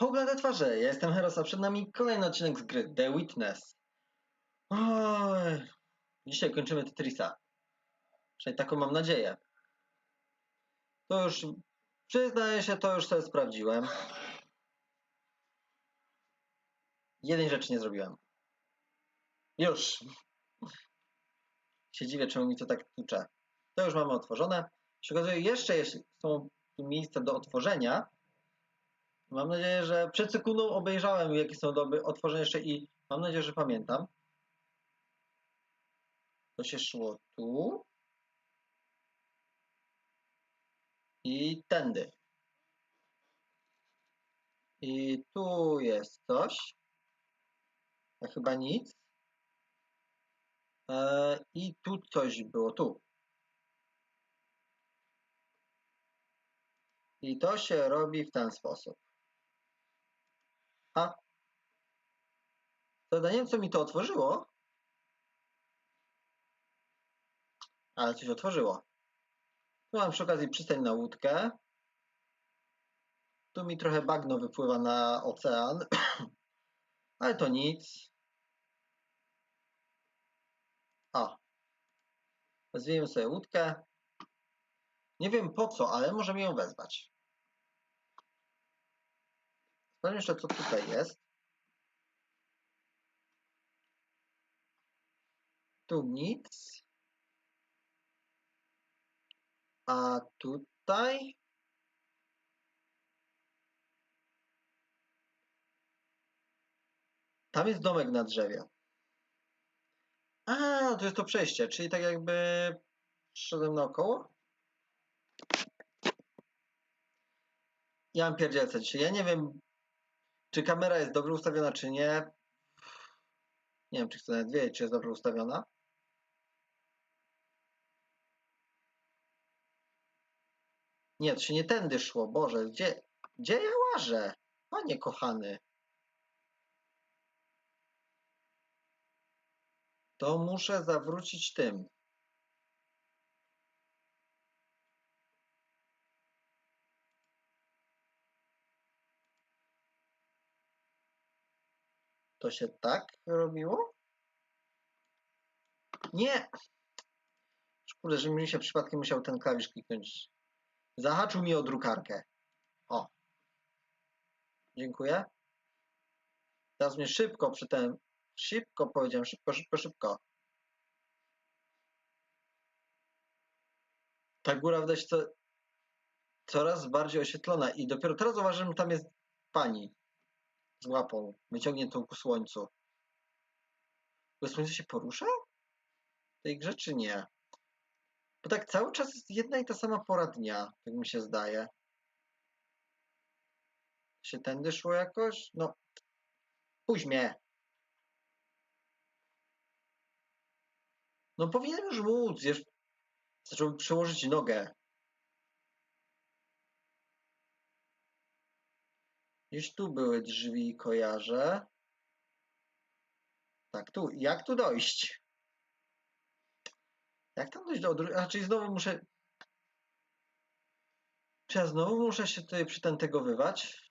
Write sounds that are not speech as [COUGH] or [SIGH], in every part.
Ogląda twarze, ja jestem Heros, a przed nami kolejny odcinek z gry The Witness. Oj. Dzisiaj kończymy Tetrisa. Przynajmniej taką mam nadzieję. To już, przyznaję się, to już sobie sprawdziłem. Jednej rzeczy nie zrobiłem. Już. Się dziwię, czemu mi to tak tucze. To już mamy otworzone. Się okazuje, jeszcze jeśli są miejsca do otworzenia, Mam nadzieję, że przed sekundą obejrzałem, jakie są doby otworzenia jeszcze i mam nadzieję, że pamiętam. To się szło tu. I tędy. I tu jest coś. A chyba nic. E, I tu coś było, tu. I to się robi w ten sposób. A. Wiem, co mi to otworzyło. Ale coś otworzyło. Tu mam przy okazji przystań na łódkę. Tu mi trochę bagno wypływa na ocean. [CLEARS THROAT] Ale to nic. O. Wezwijmy sobie łódkę. Nie wiem po co, ale możemy ją wezwać. Sprawdźmy jeszcze, co tutaj jest. Tu nic. A tutaj? Tam jest domek na drzewie. A, to jest to przejście, czyli tak jakby szedłem naokoło? Ja mam pierdzielce dzisiaj. Ja nie wiem, czy kamera jest dobrze ustawiona, czy nie. Nie wiem, czy chcę nawet wiedzieć, czy jest dobrze ustawiona. Nie, to się nie tędy szło. Boże, gdzie, gdzie ja łażę? Panie kochany. To muszę zawrócić tym. To się tak robiło? Nie! Kurde, że mi się przypadkiem musiał ten klawisz kliknąć. Zahaczył mi o drukarkę. O. Dziękuję. Teraz mnie szybko przy tym. Szybko powiedziałem, szybko, szybko, szybko. Ta góra wydaje się co, coraz bardziej oświetlona i dopiero teraz zauważyłem, że tam jest pani z łapą wyciągniętą ku słońcu. Bo słońce się porusza? W tej grze czy nie? Bo tak cały czas jest jedna i ta sama pora dnia, tak mi się zdaje. Się tędy szło jakoś? No, pójdź mnie. No powinienem już móc, już zacząłem przełożyć nogę. Gdzieś tu były drzwi, kojarzę. Tak, tu. Jak tu dojść? Jak tam dojść do? A, czyli znowu muszę... Czy ja znowu muszę się tutaj przytentegowywać?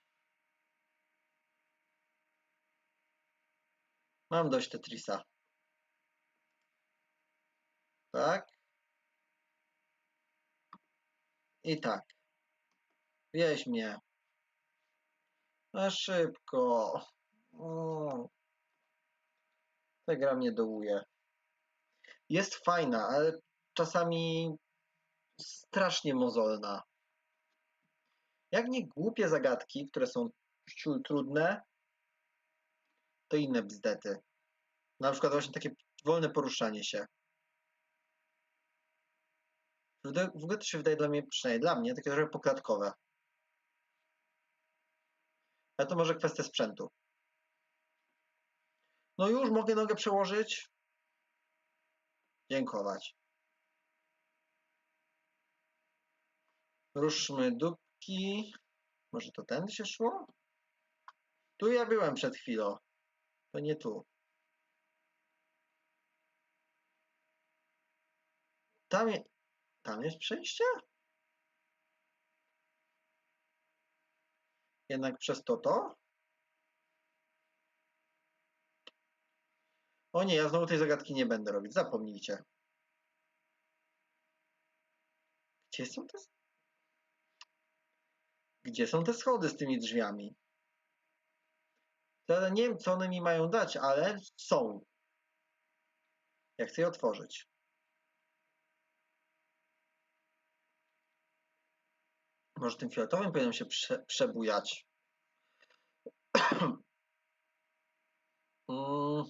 Mam dość Tetrisa. Tak. I tak. Wieź mnie. A szybko. Ta gra mnie dołuje. Jest fajna, ale czasami strasznie mozolna. Jak nie głupie zagadki, które są trudne, to inne bzdety. Na przykład właśnie takie wolne poruszanie się. W ogóle to się wydaje dla mnie, przynajmniej dla mnie, takie trochę poklatkowe. Ale to może kwestia sprzętu. No już mogę nogę przełożyć. Dziękować. Ruszmy dupki. Może to tędy się szło? Tu ja byłem przed chwilą. To nie tu. Tam, je, tam jest przejście? Jednak przez to to? O nie, ja znowu tej zagadki nie będę robić. Zapomnijcie. Gdzie są te... Gdzie są te schody z tymi drzwiami? Ja nie wiem, co one mi mają dać, ale są. Ja chcę je otworzyć. Może tym fioletowym powinienem się prze, przebujać. [CLEARS THROAT] mm.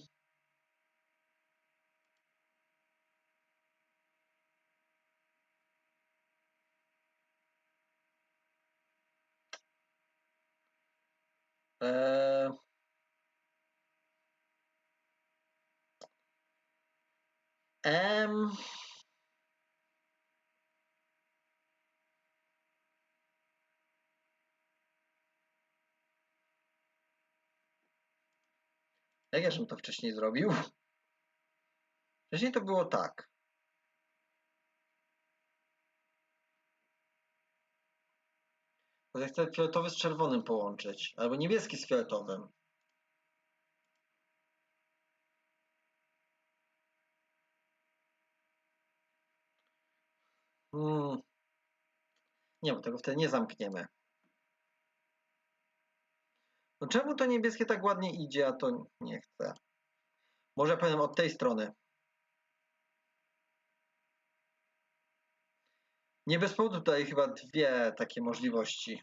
Eee... Jak ja to wcześniej zrobił? Wcześniej to było tak. Bo ja chcę fioletowy z czerwonym połączyć, albo niebieski z fioletowym. Hmm. Nie, bo tego wtedy nie zamkniemy. No czemu to niebieskie tak ładnie idzie, a to nie chcę? Może powiem od tej strony. Nie bez powodu tutaj chyba dwie takie możliwości.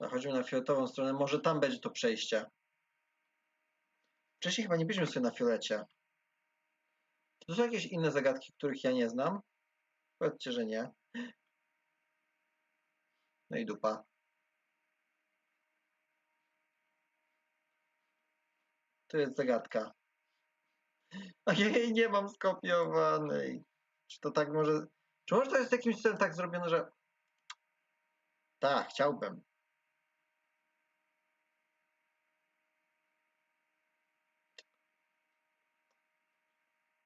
Zachodzimy na fioletową stronę. Może tam będzie to przejście. Wcześniej chyba nie byliśmy sobie na fiolecie. Czy to są jakieś inne zagadki, których ja nie znam? Powiedzcie, że nie. No i dupa. To jest zagadka. [LAUGHS] A jej nie mam skopiowanej. Czy to tak może... Czy może to jest jakimś celem tak zrobione, że... Tak, chciałbym.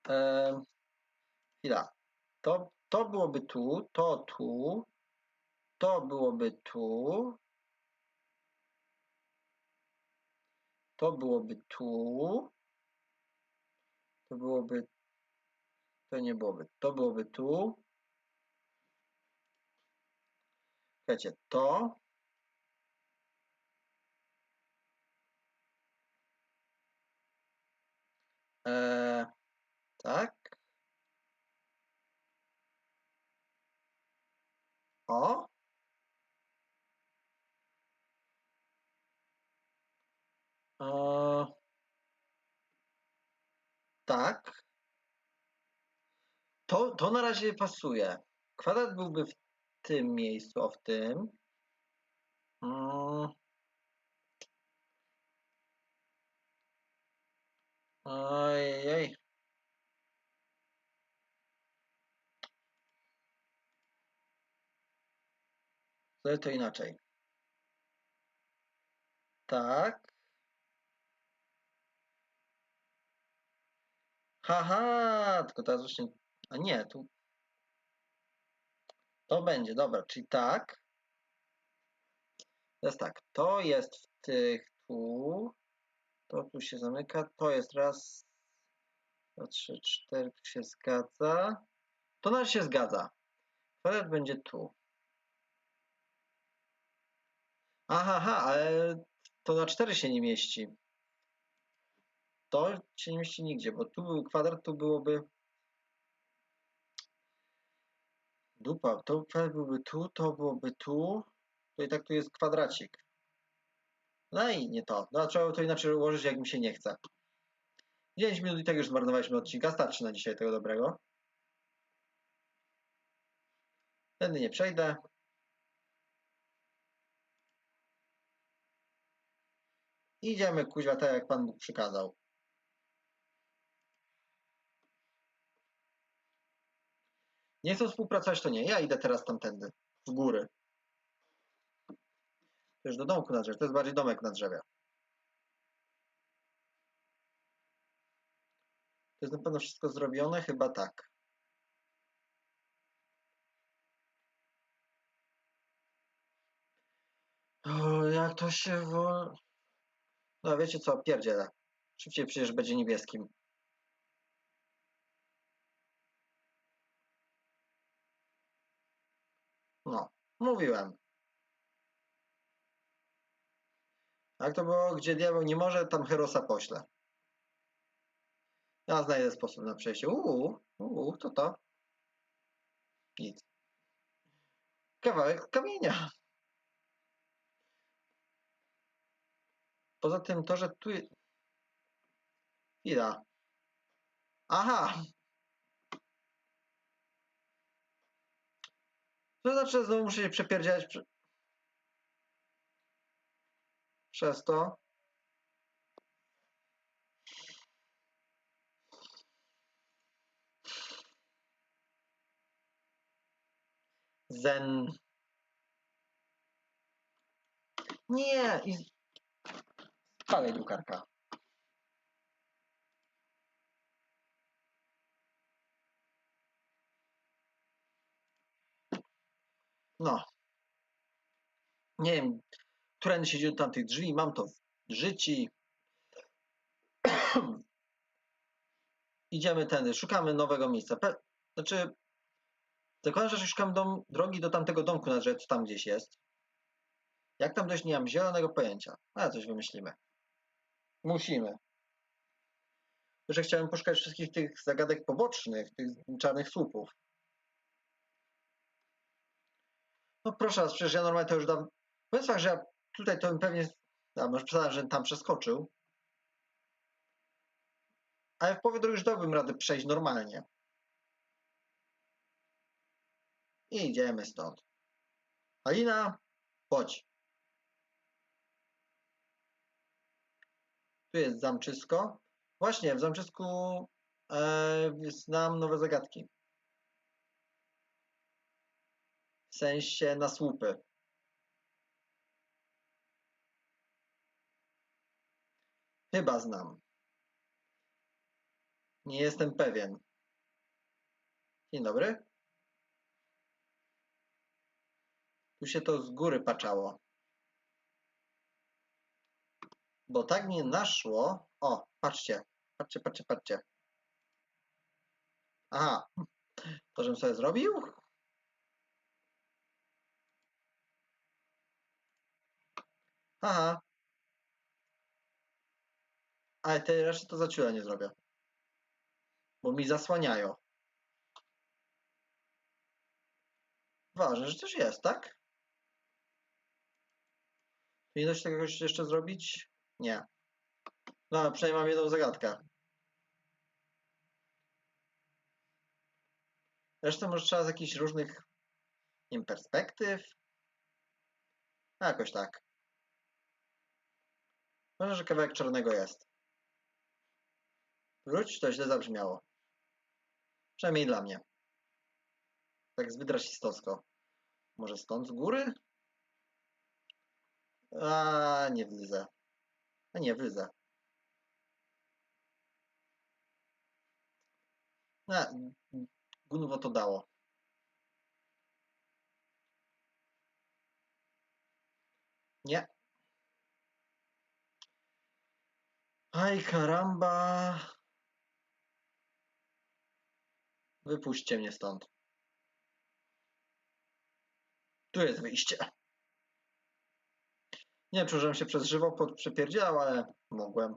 Eee, chwila. To, to byłoby tu, to tu, to byłoby tu, to byłoby tu, to byłoby, to nie byłoby, to byłoby tu. Słuchajcie, to. Eee, tak. O. Eee, tak. To, to na razie pasuje. Kwadrat byłby w tym miejscu, o w tym. Mm. Ojej. Zrobię to inaczej. Tak. Haha, tylko teraz właśnie. A nie, tu. To będzie, dobra, czyli tak. Teraz tak, to jest w tych tu. To tu się zamyka. To jest raz, dwa, trzy, cztery, tu się zgadza. To na razie się zgadza. Kwadrat będzie tu. Aha, aha, ale to na 4 się nie mieści. To się nie mieści nigdzie, bo tu był kwadrat, tu byłoby dupa. To kwadrat byłby tu, to byłoby tu. To i tak tu jest kwadracik. No i nie to. No, trzeba to inaczej ułożyć, jak mi się nie chce. 9 minut i tak już zmarnowaliśmy odcinka. Starczy na dzisiaj tego dobrego. Tędy nie przejdę. Idziemy kuźwa tak jak Pan Bóg przykazał. Nie chcą współpracować, to nie. Ja idę teraz tamtędy, w góry. To już do domku na drzewie. To jest bardziej domek na drzewie. To jest na pewno wszystko zrobione? Chyba tak. O, jak to się wo... No wiecie co, pierdzielę. Szybciej przecież będzie niebieskim. No, mówiłem. Jak to było, gdzie diabeł nie może, tam Herosa pośle. Ja znajdę sposób na przejście. Uuu, uuu, to to. Nic. Kawałek kamienia. Poza tym to, że tu... Chwila. Aha! To znaczy, że znowu muszę się przepierdzielać prze... przez to. Zen. Nie! I... Spalaj drukarka. No. Nie wiem, którędy siedzi do tamtych drzwi, mam to w życi. [CLEARS THROAT] Idziemy tędy, szukamy nowego miejsca. Pe... Znaczy, zakładam, że szukam dom... drogi do tamtego domku na co tam gdzieś jest. Jak tam dojść, nie mam zielonego pojęcia. Ale coś wymyślimy. Musimy. Że chciałem poszukać wszystkich tych zagadek pobocznych, tych czarnych słupów. No proszę was, przecież ja normalnie to już dam. Powiedz fakt, że ja tutaj to bym pewnie. Może przesadzam, że tam przeskoczył. Ale w drogi już dałbym radę przejść normalnie. I idziemy stąd. Alina, chodź. Tu jest zamczysko. Właśnie, w zamczysku e, znam nowe zagadki. W sensie na słupy. Chyba znam. Nie jestem pewien. Dzień dobry. Tu się to z góry paczało. Bo tak mnie naszło. O, patrzcie. Patrzcie, patrzcie, patrzcie. Aha. To, żebym sobie zrobił? Aha. Ale te reszty to za ciula nie zrobię. Bo mi zasłaniają. Ważne, że coś jest, tak? Nie da się tego jeszcze zrobić? Nie. No, przynajmniej mam jedną zagadkę. Zresztą może trzeba z jakichś różnych nie wiem, perspektyw. A, jakoś tak. Może, że kawałek czarnego jest. Wróć, to źle zabrzmiało. Przynajmniej dla mnie. Tak zbyt rasistowsko. Może stąd z góry? A, nie wlizę. A nie, wlizę. A, gunwo to dało. Nie. Aj, karamba. Wypuśćcie mnie stąd. Tu jest wyjście. Nie wiem, czy się przez żywopłot przepierdział, ale mogłem.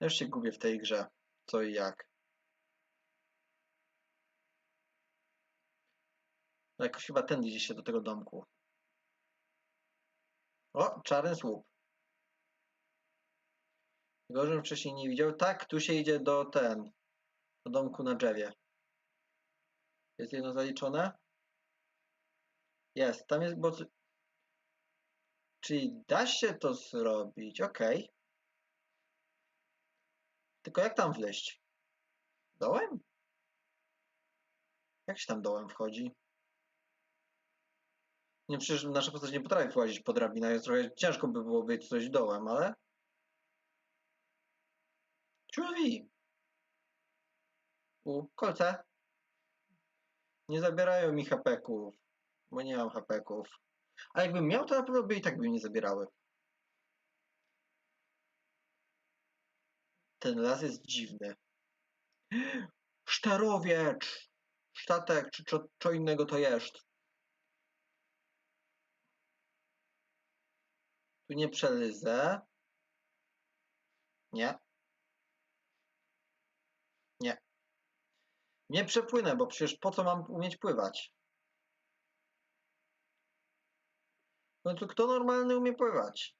Ja już się gubię w tej grze. Co i jak. Jakoś chyba tędy gdzieś się do tego domku. O, czarny słup. Tego, żebym wcześniej nie widział. Tak, tu się idzie do ten. Do domku na drzewie. Jest jedno zaliczone? Jest, tam jest, bo... Czyli da się to zrobić, ok. Tylko jak tam wleźć? Dołem? Jak się tam dołem wchodzi? Nie, przecież nasza postać nie potrafi włazić po drabinach, jest trochę ciężko by było być coś dołem, ale... Drzwi! U, kolce. Nie zabierają mi hapeków, bo nie mam hapeków. A jakbym miał, to na pewno by i tak by nie zabierały. Ten las jest dziwny. Sztarowiecz! Sztatek, czy co, co innego to jest? Tu nie przelyzę. Nie. Nie przepłynę, bo przecież po co mam umieć pływać? No to kto normalny umie pływać?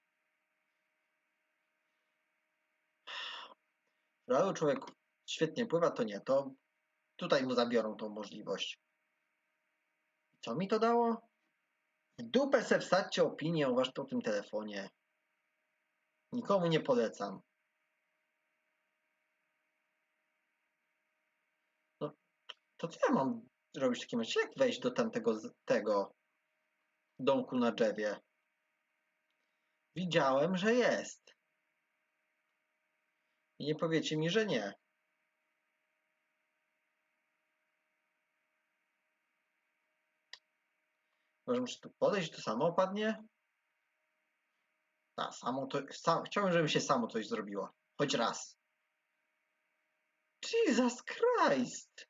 Realu człowiek świetnie pływa, to nie. To tutaj mu zabiorą tą możliwość. Co mi to dało? W dupę se wsadźcie opinię o, wasz, o tym telefonie. Nikomu nie polecam. No, to co ja mam zrobić w takim razie? Jak wejść do tamtego tego domku na drzewie? Widziałem, że jest. I nie powiecie mi, że nie. Może muszę tu podejść, to samo opadnie? Tak, samo to. Sam, chciałbym, żeby się samo coś zrobiło. Choć raz. Jesus Christ!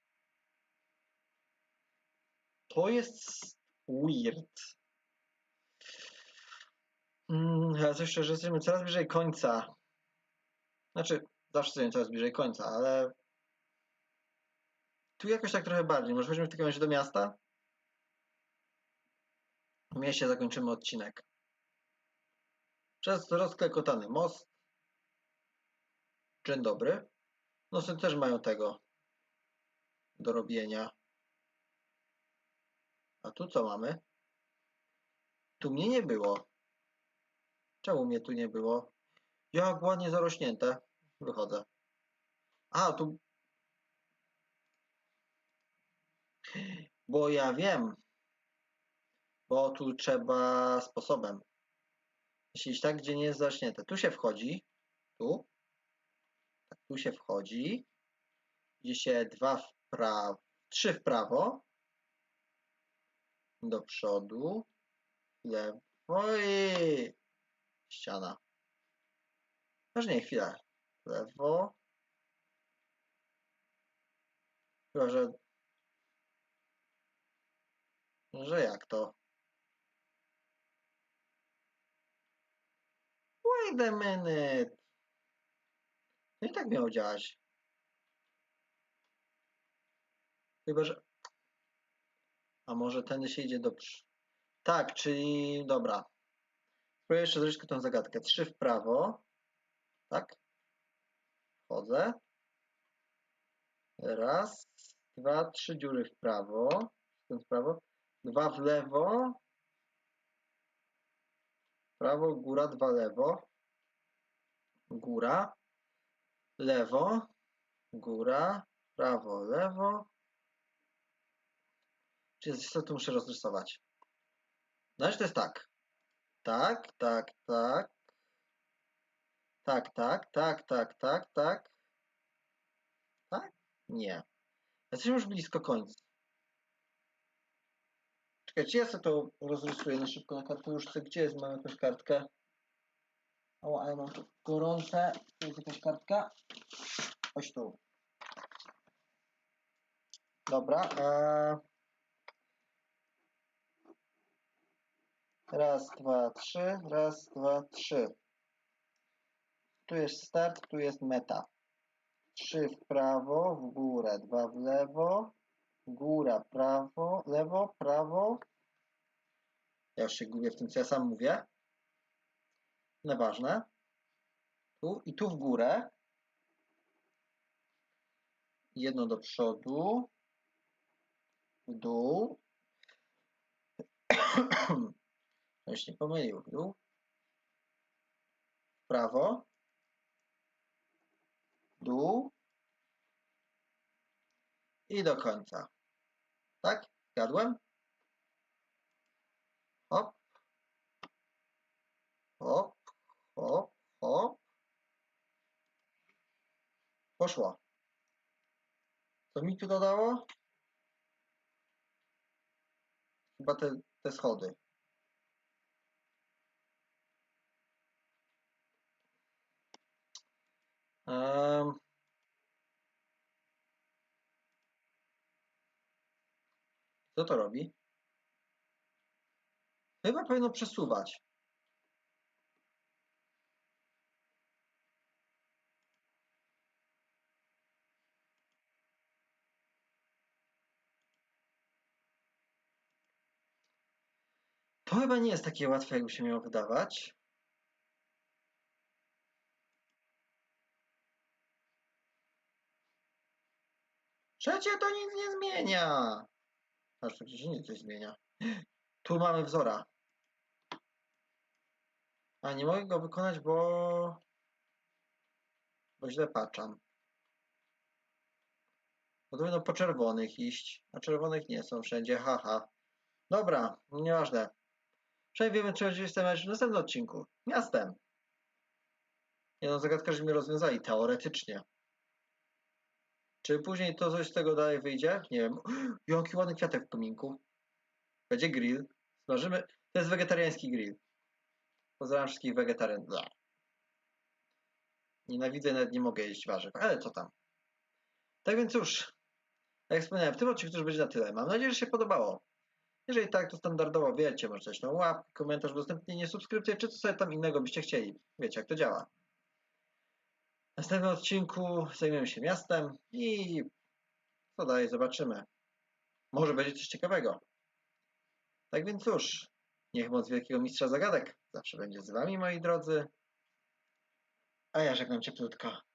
To jest weird. Mm, ale coś szczerze, jesteśmy coraz bliżej końca. Znaczy, zawsze jesteśmy coraz bliżej końca, ale tu jakoś tak trochę bardziej. Może chodźmy w takim razie do miasta? W mieście zakończymy odcinek. Przez rozklekotany most. Dzień dobry. Nosy też mają tego do robienia. A tu co mamy? Tu mnie nie było. Czemu mnie tu nie było? Jak ładnie zarośnięte. Wychodzę. A, tu... Bo ja wiem. Bo tu trzeba sposobem. Jeśli tak, gdzie nie jest zarośnięte. Tu się wchodzi. Tu. Tak, tu się wchodzi. Idzie się dwa w prawo. Trzy w prawo. Do przodu. Lewo i ściana. Może nie, chwilę. W Lewo. Chyba, że... Że jak to? Wait a minute. No i tak miało działać. Chyba, że... A może tędy się idzie do... prz- Tak, czyli... Dobra. Spróbuję jeszcze tylko tę zagadkę. Trzy w prawo. Tak? Wchodzę. Raz, dwa, trzy dziury w prawo. Ten w prawo. Dwa w lewo. Prawo, góra, dwa lewo. Góra. Lewo. Góra. Prawo, lewo. Czy co tu muszę rozrysować? Znaczy to jest tak. Tak, tak, tak. Tak, tak, tak, tak, tak, tak. Tak? Nie. Jesteśmy już blisko końca. Czekajcie, ja sobie to rozrysuję na szybko na kartkę. Gdzie jest? Mam jakąś kartkę. O, ale mam gorące. Tu jest jakaś kartka. Chodź tu. Dobra. E... Raz, dwa, trzy. Raz, dwa, trzy. Tu jest start, tu jest meta. Trzy w prawo, w górę, dwa w lewo, góra, prawo, lewo, prawo. Ja już się gubię w tym, co ja sam mówię. Nieważne. Tu i tu w górę. Jedno do przodu. W dół. [CLEARS THROAT] Żeś nie pomylił. W dół. Prawo. Dół. I do końca. Tak? Zgadłem? Hop. Hop. Hop. Hop. Poszło. Co mi tu dodało? Chyba te, te schody. Em, Co to robi? Chyba powinno przesuwać. To chyba nie jest takie łatwe, jakby się miało wydawać. Przecie to nic nie zmienia. Aż tu gdzieś indziej coś zmienia. Tu mamy wzora. A nie mogę go wykonać, bo... Bo źle patrzam. Bo będą po czerwonych iść, a czerwonych nie są wszędzie, haha. Dobra, nieważne. Czy będzie stawiać w następnym odcinku. Miastem. Jedną zagadkę, żeśmy rozwiązali, teoretycznie. Czy później to coś z tego dalej wyjdzie? Nie wiem. [GASPS] Jaki ładny kwiatek w kominku. Będzie grill. Smażymy. To jest wegetariański grill. Pozdrawiam wszystkich wegetarian. Nienawidzę, nawet nie mogę jeść warzyw, ale co tam. Tak więc cóż, jak wspomniałem, w tym odcinku już będzie na tyle. Mam nadzieję, że się podobało. Jeżeli tak, to standardowo wiecie, może coś na łapkę, komentarz, udostępnienie, subskrypcję, czy co sobie tam innego byście chcieli. Wiecie, jak to działa. W następnym odcinku zajmiemy się miastem i co dalej zobaczymy. Może będzie coś ciekawego. Tak więc cóż, niech moc wielkiego mistrza zagadek zawsze będzie z wami, moi drodzy. A ja żegnam cieplutko.